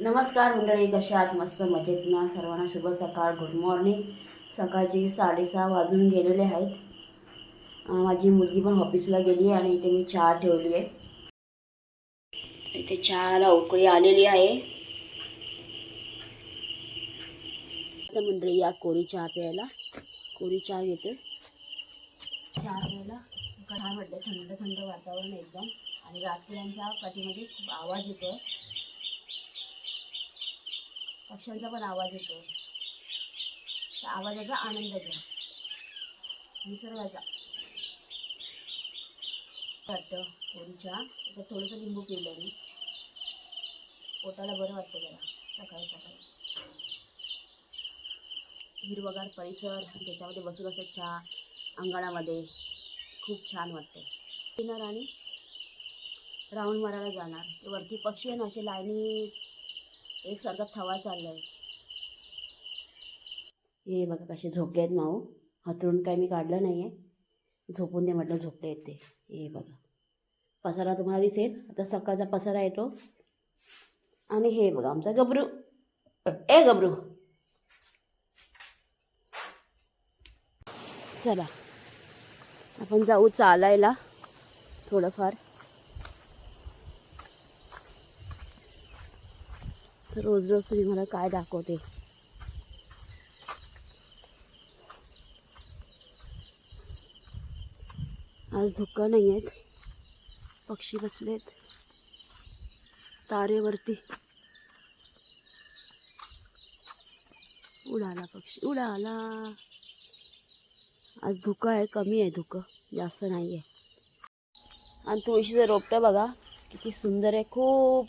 नमस्कार मंडळी कशा आहात? मस्त मजेत ना? सर्वांना शुभ सकाळ गुड मॉर्निंग सकाळचे साडेसहा वाजून गेलेले आहेत. माझी मुलगी पण ऑफिसला गेली आहे आणि इथे मी चहा ठेवली आहे. इथे चहाला उकळी आलेली आहे. आता मंडळी या कोरी चहा प्यायला? कोरी चहा घेते चहा प्यायला? छान वाटतं थंड थंड वातावरण एकदम. आणि रात्र्यांचा पाठीमध्ये खूप आवाज येतो पक्ष्यांचा पण आवाज येतो. त्या आवाजाचा आनंद घ्या. निसर्गाचा. वाटतं कोरीच्या त्याचं थोडंसं लिंबू पिलं मी. पोटाला बरं वाटतं जरा. सकाळी सकाळी. हिरवगार परिसर. त्याच्यामध्ये बसून असं चहा अंगणामध्ये. खूप छान वाटतं. येणार आणि राऊंड मारायला जाणार. ते वरती पक्षी आहे ना असे लाईनी एक सारखा थवा चाललाय. हे बघा कसे झोपले आहेत माऊ. हातरून काय मी काढलं नाही आहे झोपून दे म्हटलं झोपले आहेत ते. हे बघा. पसारा तुम्हाला दिसेल. आता सकाळचा पसारा येतो. आणि हे बघा आमचा गबरू. ए गबरू. चला. आपण जाऊ चालायला थोडंफार. तर रोज रोज तुम्ही मला काय दाखवते? आज धुक्का नाही आहेत पक्षी बसलेत. तारेवरती. उडाला पक्षी. उडाला. आज धुकं आहे कमी आहे धुकं. जास्त नाही आहे आणि तुळशीचं रोपटं बघा किती सुंदर आहे. खूप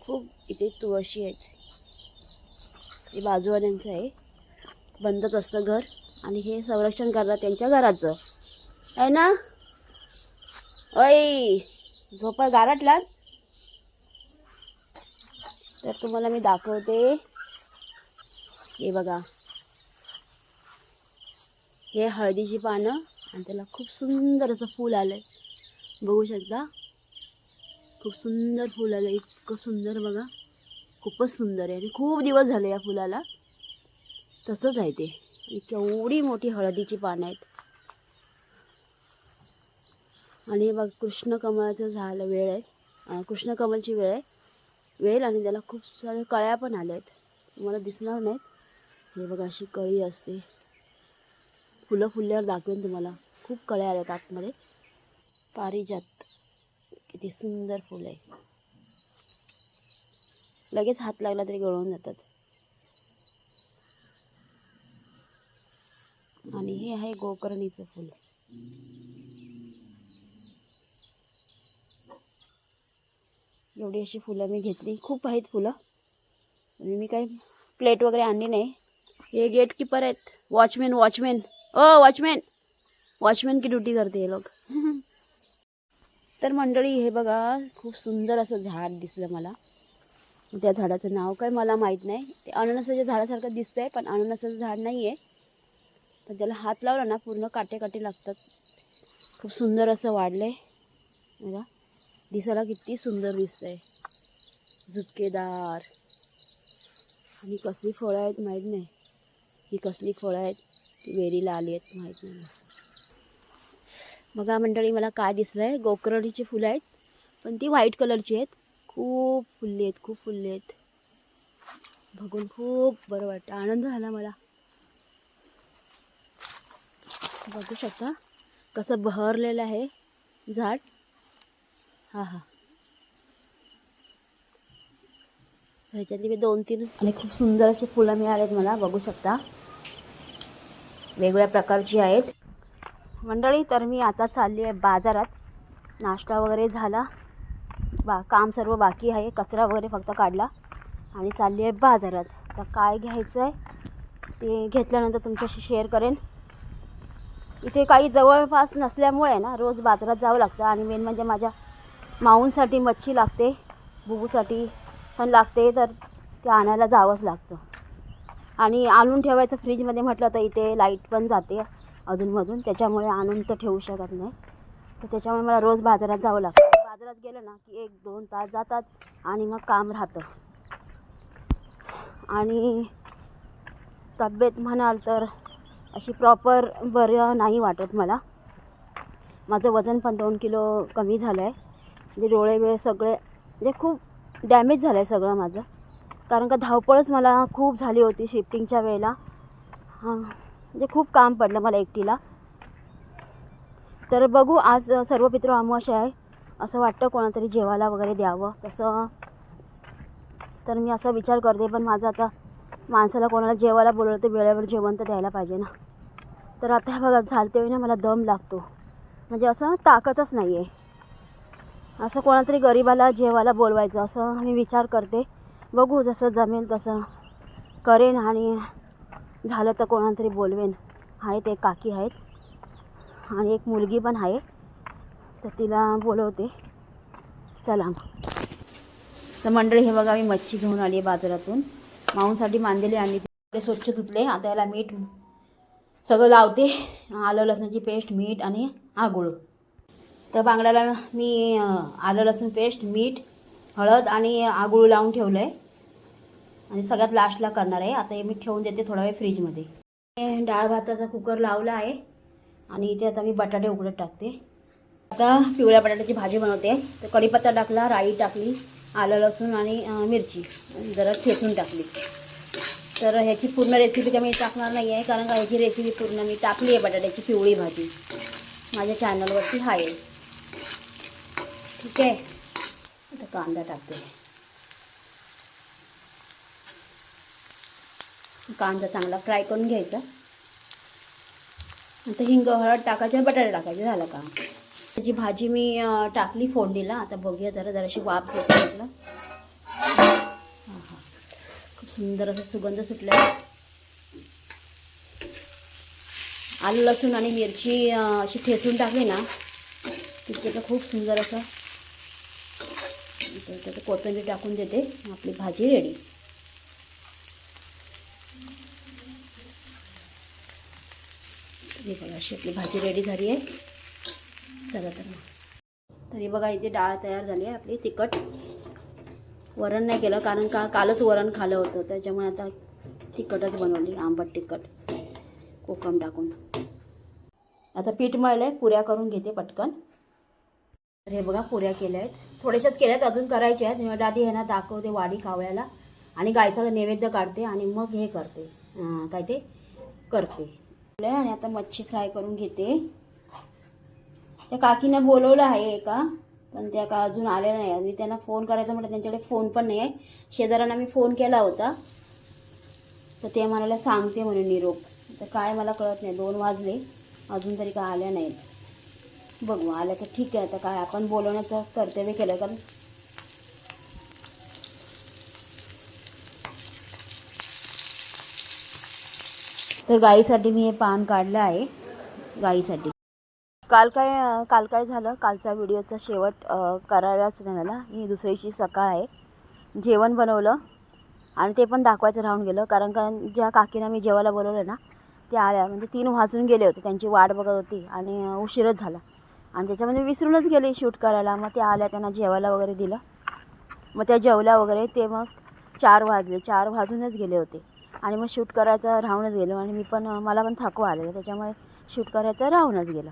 खूप इथे तुळशी आहेत. हे बाजूवाल्यांचं आहे. बंदच असतं घर आणि हे संरक्षण करतात त्यांच्या घराचं. आहे ना? ऐ झोपा गारटलात तर तुम्हाला मी दाखवते. हे बघा. हे हळदीची पानं आणि त्याला खूप सुंदर असं फूल आलं आहे बघू शकता? खूप सुंदर फुल आलं. इतकं सुंदर बघा. खूपच सुंदर आहे. आणि खूप दिवस झाले या फुलाला. तसंच आहे ते. आणि केवढी मोठी हळदीची पानं आहेत. आणि हे बघ कृष्णकमळाचं झालं वेळ आहे. कृष्णकमलची वेळ आहे. वेल आणि त्याला खूप सारे कळ्या पण आल्या आहेत. तुम्हाला दिसणार नाहीत. हे बघा अशी कळी असते. फुलं फुलल्यावर दाखवेन तुम्हाला. खूप कळ्या आल्या आहेत आतमध्ये. पारिजात. किती सुंदर फुलं आहे. लगेच हात लागला तरी गळून जातात. आणि हे आहे गोकर्णीचं फुल. एवढी अशी फुलं मी घेतली. खूप आहेत फुलं. आणि मी काही प्लेट वगैरे आणली नाही. हे गेट कीपर आहेत. Watchman watchman. ओ वॉचमॅन. वॉचमॅन की ड्युटी करते हे लोक. तर मंडळी हे बघा खूप सुंदर असं झाड दिसलं मला. त्या झाडाचं नाव काय मला माहीत नाही. ते अननसाच्या झाडासारखं दिसतंय पण अननसाचं झाड नाही आहे पण त्याला हात लावला ना पूर्ण काटे काटे लागतात. खूप सुंदर असं वाढलं आहे बघा दिसायला किती सुंदर दिसतंय. झुपकेदार. आणि कसली फळं आहेत माहीत नाही. ही कसली फळं आहेत? ती वेरीला आली आहेत माहीत नाही. बघा मंडळी मला काय दिसलं आहे गोकर्णीची फुलं आहेत पण ती व्हाईट कलरची आहेत. खूप फुलली आहेत खूप फुलली आहेत. बघून खूप बरं वाटतं. आनंद झाला मला. बघू शकता कसं बहरलेलं आहे झाड. हां हां. ह्याच्यातली मी दोन तीन आणि खूप सुंदर अशी फुलं मिळालेत मला. बघू शकता. वेगवेगळ्या प्रकारची आहेत. मंडळी तर मी आता चालली आहे बाजारात. नाश्ता वगैरे झाला. बा काम सर्व बाकी आहे. कचरा वगैरे फक्त काढला आणि चालली आहे बाजारात. तर काय घ्यायचं आहे ते घेतल्यानंतर तुमच्याशी शेअर करेन. इथे काही जवळपास नसल्यामुळे ना रोज बाजारात जावं लागतं आणि मेन म्हणजे माझ्या माऊंसाठी मच्छी लागते बुबूसाठी पण लागते तर ते आणायला जावंच लागतं. आणि आणून ठेवायचं फ्रीजमध्ये म्हटलं तर इथे लाइट पण जाते. अधूनमधून. त्याच्यामुळे आणून तर ठेवू शकत नाही. तर त्याच्यामुळे मला रोज बाजारात जावं लागतं. बाजारात गेलं ना की एक दोन तास जातात आणि मग काम राहतं. आणि तब्येत म्हणाल तर अशी प्रॉपर बरं नाही वाटत मला. माझं वजन पण दोन किलो कमी झालं आहे म्हणजे डोळे वेळ सगळे म्हणजे खूप डॅमेज झालं आहे सगळं माझं. कारण का धावपळच मला खूप झाली होती शिफ्टिंगच्या वेळेला. हां. म्हणजे खूप काम पडलं मला एकटीला. तर बघू आज सर्व पित्र अमावस्या आहे. असं वाटतं कोणातरी जेवायला वगैरे द्यावं. तसं तर मी असा विचार करते पण माझं आता माणसाला कोणाला जेवायला बोलवलं तर वेळेवर जेवण तर द्यायला पाहिजे ना. तर आता बघा झालते ना मला दम लागतो. म्हणजे असं ताकदच नाही आहे असं कोणातरी गरिबाला जेवायला बोलवायचं असं मी विचार करते. बघू जसं जमेल तसं करेन आणि झालं तर कोणाला तरी बोलवेन. आहेत एक काकी आहेत. आणि एक मुलगी पण आहे. तर तिला बोलवते. चला तर मंडळी हे बघा मी मच्छी घेऊन आली आहे बाजारातून. माऊंसाठी मांदेली आणि ते स्वच्छ धुतले. आता याला मीठ सगळं लावते. आलं लसणाची पेस्ट मीठ आणि आगुळ तर बांगड्याला मी आलं लसूण पेस्ट मीठ हळद आणि आगुळ लावून ठेवलं आहे आणि सगळ्यात लास्टला करणार आहे. आता हे मी ठेवून देते थोडा वेळ फ्रीजमध्ये डाळ भाताचा कुकर लावला आहे. आणि इथे आता मी बटाटे उकडत टाकते. आता पिवळ्या बटाट्याची भाजी बनवते. तर कढीपत्ता टाकला राई टाकली आलं लसूण आणि मिरची. जरा ठेचून टाकली. तर ह्याची पूर्ण रेसिपी काही मी टाकणार नाही आहे. कारण का ह्याची रेसिपी पूर्ण मी टाकली आहे बटाट्याची पिवळी भाजी. माझ्या चॅनलवरती आहे. ठीक आहे? आता कांदा टाकते. कांदा चांगला फ्राय करून घ्यायचा. आता हिंग हळद टाकायचे आणि टाकायचं टाकायचे झालं का त्याची भाजी मी टाकली फोडणीला आता बघूया जरा जराशी वाफ घेतो म्हटलं. खूप सुंदर असं सुगंध सुटला आलू लसूण आणि मिरची अशी ठेसून टाकली ना की त्याचं खूप सुंदर असं त्याचं कोथिंबीर टाकून देते आपली भाजी रेडी हे बघा अशी आपली भाजी रेडी झाली आहे. चला तर मग. तरी बघा इथे डाळ तयार झाली आहे आपली तिखट. वरण नाही केलं कारण का कालच वरण खालं होतं. त्याच्यामुळे आता तिखटच बनवली आंबट तिखट. कोकम टाकून. आता पीठ मळलं आहे पुऱ्या करून घेते पटकन. तर हे बघा पुऱ्या केल्या आहेत. थोड्याशाच केल्या आहेत अजून करायच्या आहेत. मी आधी ह्यांना दाखवते वाडी कावळ्याला. आणि गायचा नैवेद्य काढते आणि मग हे करते. काय ते? करते. आणि आता मच्छी फ्राय करून घेते. त्या काकीनं बोलवलं आहे एका पण त्या का अजून आलेलं नाही. मी त्यांना फोन करायचा म्हटलं त्यांच्याकडे फोन पण नाही आहे शेजाऱ्यांना मी फोन केला होता. तर ते मला सांगते म्हणून निरोप. तर काय मला कळत नाही. दोन वाजले. अजून तरी काय आल्या नाहीत. बघू आल्या तर ठीक आहे. आता काय आपण बोलवण्याचं कर्तव्य केलं कारण तर गाईसाठी मी हे पान काढलं आहे गाईसाठी. काल काय काल काय झालं? कालचा व्हिडिओचा शेवट करायलाच नाही झाला. ही दुसऱ्याची सकाळ आहे जेवण बनवलं आणि ते पण दाखवायचं राहून गेलं. कारण का ज्या काकीनं मी जेवायला बोलवलं ना ते आल्या म्हणजे तीन वाजून गेले होते. त्यांची वाट बघत होती आणि उशीरच झाला. आणि त्याच्यामध्ये विसरूनच गेले शूट करायला. मग ते आल्या त्यांना जेवायला वगैरे दिलं. मग त्या जेवल्या वगैरे ते मग चार वाजले. चार वाजूनच गेले होते. आणि मग शूट करायचं राहूनच गेलो आणि मी पण मला पण थकवा आलेलं त्याच्यामुळे शूट करायचं राहूनच गेलं.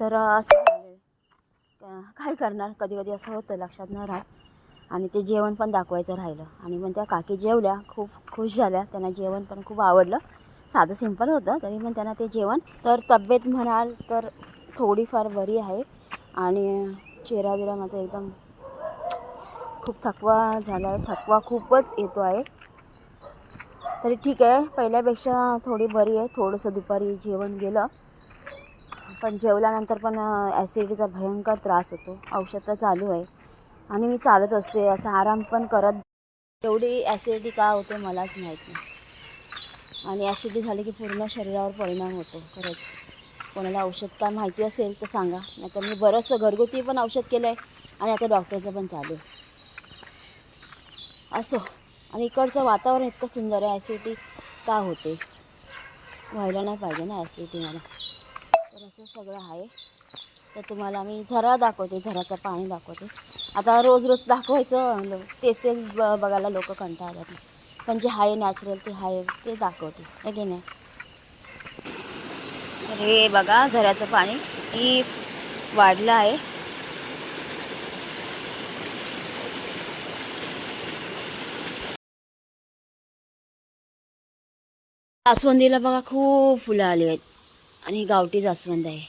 तर असं काय करणार? कधी कधी असं होतं लक्षात न राहत. आणि ते जेवण पण दाखवायचं राहिलं. आणि मग त्या काकी जेवल्या खूप खुश झाल्या. त्यांना जेवण पण खूप आवडलं. साधं सिंपल होतं तरी पण त्यांना ते जेवण. तर तब्येत म्हणाल तर थोडीफार बरी आहे. आणि चेहरा बिरा माझा एकदम खूप थकवा झाला आहे थकवा खूपच येतो आहे. तरी ठीक आहे. पहिल्यापेक्षा थोडी बरी आहे. थोडंसं दुपारी जेवण गेलं. पण जेवल्यानंतर पण ॲसिडीचा भयंकर त्रास होतो. औषध तर चालू आहे. आणि मी चालत असते. असं आराम पण करत एवढी ॲसिडिटी का होते मलाच माहीत नाही. आणि ॲसिडिटी झाली की पूर्ण शरीरावर परिणाम होतो खरंच. कोणाला औषध काय माहिती असेल तर सांगा. नाहीतर मी बरंचसं घरगुती पण औषध केलं आहे आणि आता डॉक्टरचं पण चालू आहे. असो. आणि इकडचं वातावरण इतकं सुंदर आहे ॲसिडिटी का होते? व्हायला नाही पाहिजे ना ॲसिडिटी मला. तर असं सगळं आहे. तर तुम्हाला मी झरा दाखवते झराचं पाणी दाखवते. आता रोज रोज दाखवायचं तेच तेच ब बघायला लोक कंटाळतात. पण जे आहे नॅचरल ते आहे ते दाखवते. आहे की नाही? तर हे बघा झऱ्याचं पाणी. की वाढलं आहे. जास्वंदीला बघा खूप फुलं आली आहेत. आणि गावठी जास्वंद आहे.